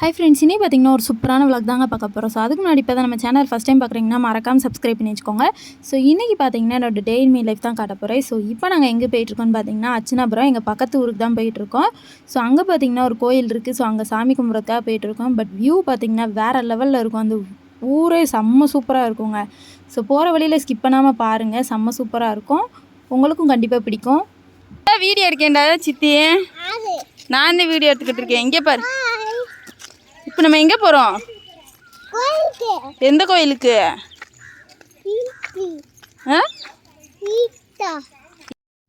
Hi friends இனி பார்த்தீங்கன்னா ஒரு சூப்பரான vlog தாங்க பார்க்க போகிறோம் ஸோ அதுக்கு முன்னாடி இப்போ தான் நம்ம சேனல் ஃபஸ்ட் டைம் பார்க்குறீங்கன்னா மறக்காம சப்ஸ்கிரைப் பண்ணி வச்சுக்கோங்க. ஸோ இன்றைக்கி பார்த்தீங்கன்னா என்னோட டே இன் மீ லைஃப் தான் காட்ட போகிறேன் ஸோ இப்போ நாங்கள் எங்கே போயிட்டுருக்கோம்னு பார்த்தீங்கன்னா அச்சனாபுரம் எங்கள் பக்கத்து ஊருக்கு தான் போயிட்டுருக்கோம் ஸோ அங்கே பார்த்தீங்கன்னா ஒரு கோயில் இருக்குது ஸோ அங்கே சாமி கும்பிட்றதுக்காக போயிட்டுருக்கோம் பட் வியூ பார்த்தீங்கன்னா வேறு லெவலில் இருக்கும். அந்த ஊரே செம்ம சூப்பராக இருக்குங்க. ஸோ போகிற வழியில் ஸ்கிப் பண்ணாமல் பாருங்கள் செம்ம சூப்பராக இருக்கும். உங்களுக்கும் கண்டிப்பாக பிடிக்கும். வீடியோ எடுக்கேன்டா சித்தி. நான் இந்த வீடியோ எடுத்துக்கிட்டு இருக்கேன். இங்கே பாரு. இப்போ நம்ம எங்கே போகிறோம் எந்த கோயிலுக்கு? ஆ?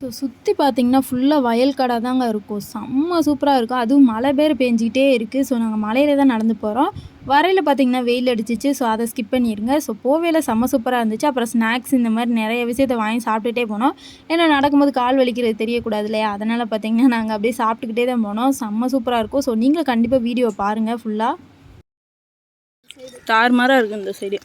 ஸோ சுற்றி பார்த்தீங்கன்னா ஃபுல்லாக வயல் கடை தாங்க இருக்கும். செம்ம சூப்பராக இருக்கும். அதுவும் மழை பேர் பேஞ்சிக்கிட்டே இருக்குது ஸோ நாங்கள் மலையில தான் நடந்து போகிறோம் வரையில் பார்த்தீங்கன்னா வெயில் அடிச்சிச்சு. ஸோ அதை ஸ்கிப் பண்ணிடுங்க ஸோ போவேல செம்ம சூப்பராக இருந்துச்சு. அப்புறம் ஸ்நாக்ஸ் இந்த மாதிரி நிறைய விஷயத்தை வாங்கி சாப்பிட்டுட்டே போனோம். ஏன்னா நடக்கும்போது கால் வலிக்கிறது தெரியக்கூடாது இல்லையா? அதனால் பார்த்தீங்கன்னா நாங்கள் அப்படியே சாப்பிட்டுக்கிட்டே தான் போனோம். செம்ம சூப்பராக இருக்கும். ஸோ நீங்கள் கண்டிப்பாக வீடியோ பாருங்கள் ஃபுல்லாக தாறுமாறாக இருக்குது இந்த சைடு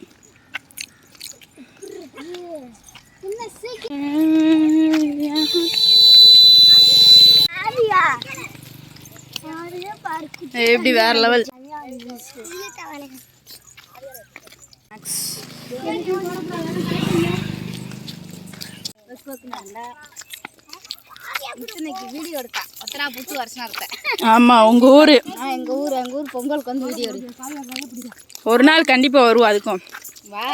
எப்படி வேற லெவல் ஆமாம் உங்கள் ஊர்? நான் எங்க ஊர் எங்க ஊர் பொங்கலுக்கு வந்து வீடியோ ஒரு நாள் கண்டிப்பாக வருவோம் அதுக்கும் வா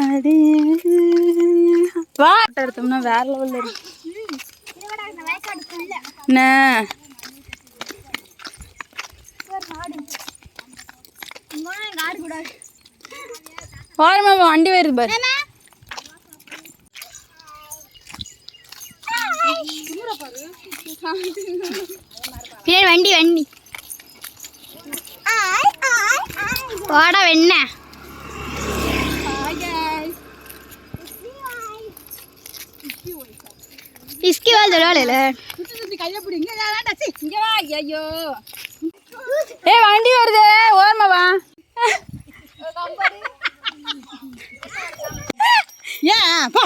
நல்லா இருக்கும் வா. இந்த கை நம்மளுக்கு ஓகே மயாக்கு போன போடே வா எடுத்தோம்னா வேற லெவலில் இருக்கு. என்ன? ஓரமா வண்டி வருது பாரு. வண்டி வண்டி. போட வெண்ண இஸ்கி வாழ் சொல்லுவாள் ஐயோ ஏ வண்டி வருது. ஓரமா வா. ஏன் போ.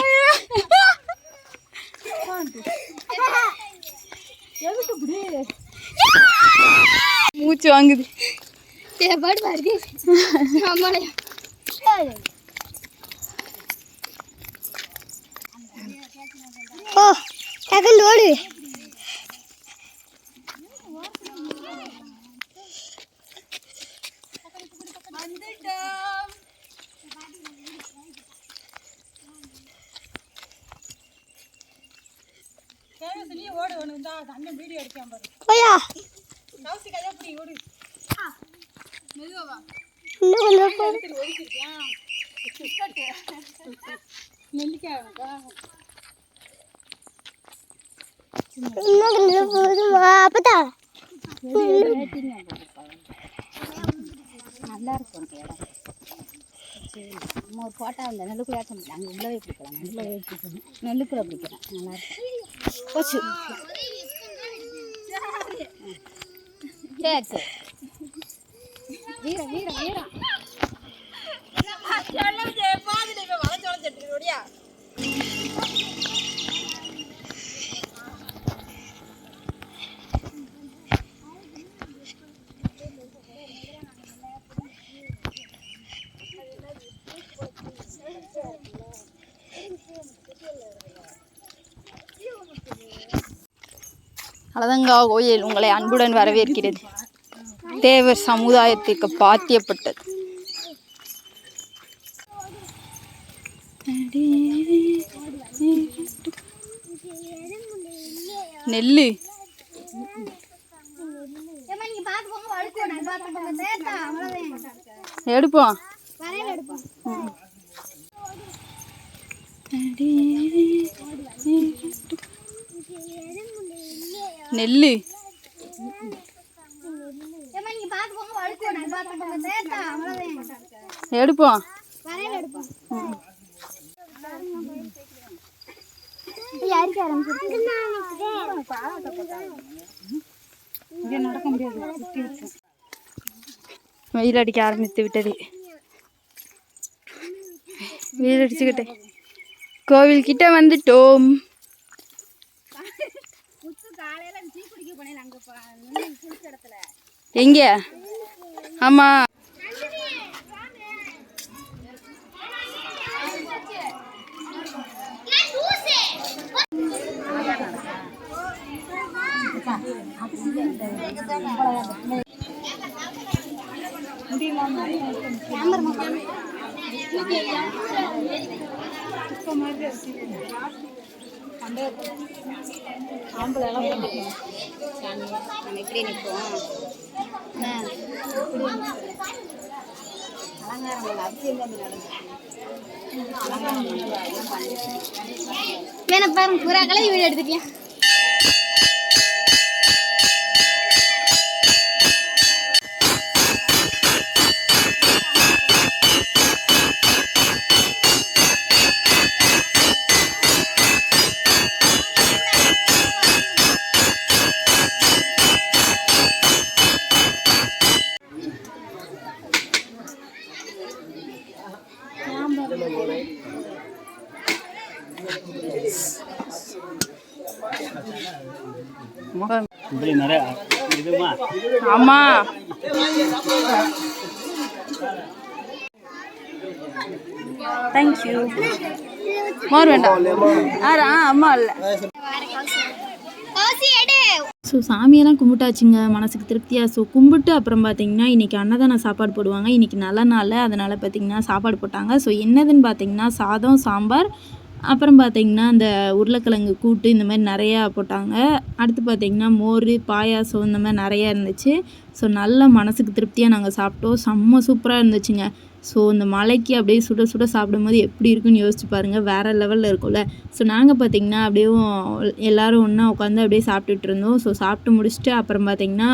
மூச்சு வாங்குது. பாடு பாருது ஆமாடா ஓ. டக்குன்னு ஓடு. போயா. இன்னும் கொஞ்சம் போ. இன்னும் கொஞ்சம் போதுமா அப்பதா நல்லா இருக்கும். சரி நம்ம ஒரு ஃபோட்டோ அந்த நெல்லுக்குள்ளே ஏற்ற அங்கே உள்ளவே பிடிக்கலாம் நெல்லுக்குள்ளே பிடிக்கணும் நெல்லுக்குள்ளே பிடிக்கலாம் நல்லா இருக்கும் போச்சு சரி சரி வீரம் அலதங்கா கோயில் உங்களை அன்புடன் வரவேற்கிறது தேவர் சமுதாயத்திற்கு பாத்தியப்பட்டது. நெல்லு. எடுப்போம். நெல்லு. எடுப்போம். வெயில் அடிக்க ஆரம்பித்து விட்டது. வெயில் அடிச்சுக்கிட்டே. கோவில் கிட்ட வந்துட்டோம். காலையில டீ குடிக்க போனேன் அங்க குளிச்ச இடத்துல. எங்க? ஆமா நம்ம இப்படி நிற்போம் அலங்காரம் அவசியம் தான் வேணா பாருங்க புறாக்களை வீடு எடுத்துக்கலாம். ஆமா தேங்க்யூ மோர் வேண்டாம் ஆ அம்மா இல்லை ஸோ சாமியெல்லாம் கும்பிட்டாச்சுங்க. மனசுக்கு திருப்தியாக ஸோ கும்பிட்டு அப்புறம் பார்த்தீங்கன்னா இன்றைக்கி அன்னதான சாப்பாடு போடுவாங்க. இன்றைக்கி நல்ல நாள் அதனால் பார்த்தீங்கன்னா சாப்பாடு போட்டாங்க. ஸோ என்னதுன்னு பார்த்தீங்கன்னா சாதம் சாம்பார் அப்புறம் பார்த்தீங்கன்னா அந்த உருளைக்கிழங்கு கூட்டு இந்த மாதிரி நிறையா போட்டாங்க. அடுத்து பார்த்தீங்கன்னா மோர் பாயாசம் இந்த மாதிரி நிறையா இருந்துச்சு. ஸோ நல்ல மனசுக்கு திருப்தியாக நாங்கள் சாப்பிட்டோம். செம்ம சூப்பராக இருந்துச்சுங்க. ஸோ இந்த மலைக்கு அப்படியே சுட சுட சாப்பிடும்போது எப்படி இருக்குன்னு யோசிச்சு பாருங்கள் வேறு லெவலில் இருக்கும்ல. ஸோ நாங்கள் பார்த்தீங்கன்னா அப்படியே எல்லோரும் ஒன்றா உட்காந்து அப்படியே சாப்பிட்டுட்டு இருந்தோம். ஸோ சாப்பிட்டு முடிச்சுட்டு அப்புறம் பார்த்தீங்கன்னா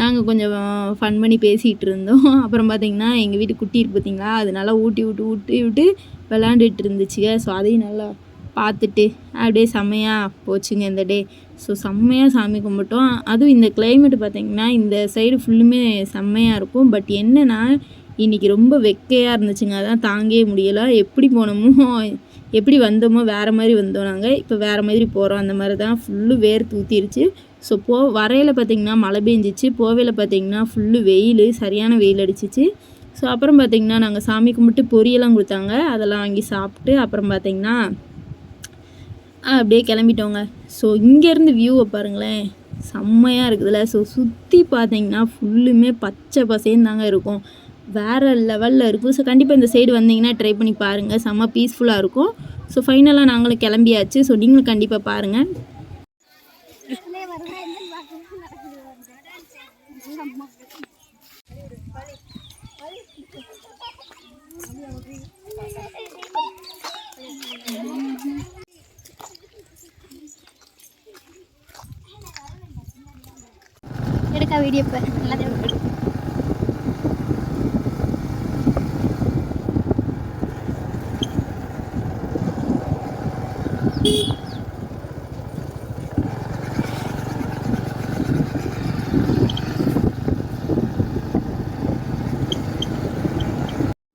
நாங்கள் கொஞ்சம் ஃபன் பண்ணி பேசிகிட்டு இருந்தோம். அப்புறம் பார்த்தீங்கன்னா எங்கள் வீட்டு குட்டி இருக்கு பார்த்தீங்களா அதனால ஊட்டி விட்டு ஊட்டி விட்டு விளாண்டுட்டு இருந்துச்சுங்க ஸோ அதையும் நல்லா பார்த்துட்டு அப்படியே செம்மையாக போச்சுங்க இந்த டே. ஸோ செம்மையாக சாமி கும்பிட்டோம். அதுவும் இந்த கிளைமேட் பார்த்திங்கன்னா இந்த சைடு ஃபுல்லுமே செம்மையாக இருக்கும். பட் என்னென்னா இன்றைக்கி ரொம்ப வெக்கையாக இருந்துச்சுங்க. அதான் தாங்கவே முடியலை. எப்படி போனோமோ எப்படி வந்தோமோ வேறு மாதிரி வந்தோம் நாங்கள் இப்போ வேறு மாதிரி போகிறோம் அந்த மாதிரி தான் ஃபுல்லு வேர் தூத்திருச்சு. ஸோ போ வரையில் பார்த்திங்கன்னா மழை பெஞ்சிச்சு. போவையில் பார்த்திங்கன்னா ஃபுல்லு வெயில் சரியான வெயில் அடிச்சிச்சு. ஸோ அப்புறம் பார்த்திங்கன்னா நாங்கள் சாமி கும்பிட்டு பொரியெல்லாம் கொடுத்தாங்க. அதெல்லாம் வாங்கி சாப்பிட்டு அப்புறம் பார்த்திங்கன்னா அப்படியே கிளம்பிட்டோங்க. ஸோ இங்கேருந்து வியூவை பாருங்களேன். செம்மையாக இருக்குதுல்ல ஸோ சுற்றி பார்த்தீங்கன்னா ஃபுல்லுமே பச்சை பசேன்னு தாங்க இருக்கும். வேறு லெவலில் இருக்கும். ஸோ கண்டிப்பாக இந்த சைடு வந்தீங்கன்னா ட்ரை பண்ணி பாருங்கள் செம்ம பீஸ்ஃபுல்லாக இருக்கும். ஸோ ஃபைனலாக நாங்களும் கிளம்பியாச்சு. ஸோ நீங்களும் கண்டிப்பாக பாருங்கள் வீடியோ இப்போ நல்லா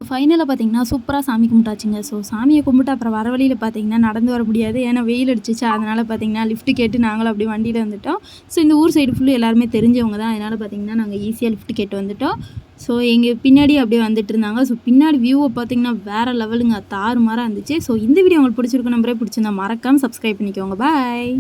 ஃபைனலாக பார்த்தீங்கன்னா சூப்பராக சாமி கும்பிட்டாச்சுங்க. ஸோ சாமியை கும்பிட்டு அப்புறம் வர வழியில் பார்த்தீங்கன்னா நடந்து வர முடியாது. ஏன்னா வெயில் அடிச்சிச்சு. அதனால் பார்த்தீங்கன்னா லிஃப்ட் கேட்டு நாங்களும் அப்படியே வண்டியில் வந்துட்டோம். ஸோ இந்த ஊர் சைடு ஃபுல்லு எல்லாருமே தெரிஞ்சவங்க தான். அதனால் பார்த்தீங்கன்னா நாங்கள் ஈஸியாக லிஃப்ட் கேட்டு வந்துட்டோம். ஸோ எங்கள் பின்னாடி அப்படியே வந்துட்டு இருந்தாங்க. ஸோ பின்னாடி வியூவை பார்த்தீங்கன்னா வேறு லெவலுங்க தாறு மாறாக இருந்துச்சு. ஸோ இந்த வீடியோ உங்களுக்கு பிடிச்சிருக்கு நம்பரே பிடிச்சிருந்தா மறக்காமல் சப்ஸ்கிரைப் பண்ணிக்கோங்க. பாய்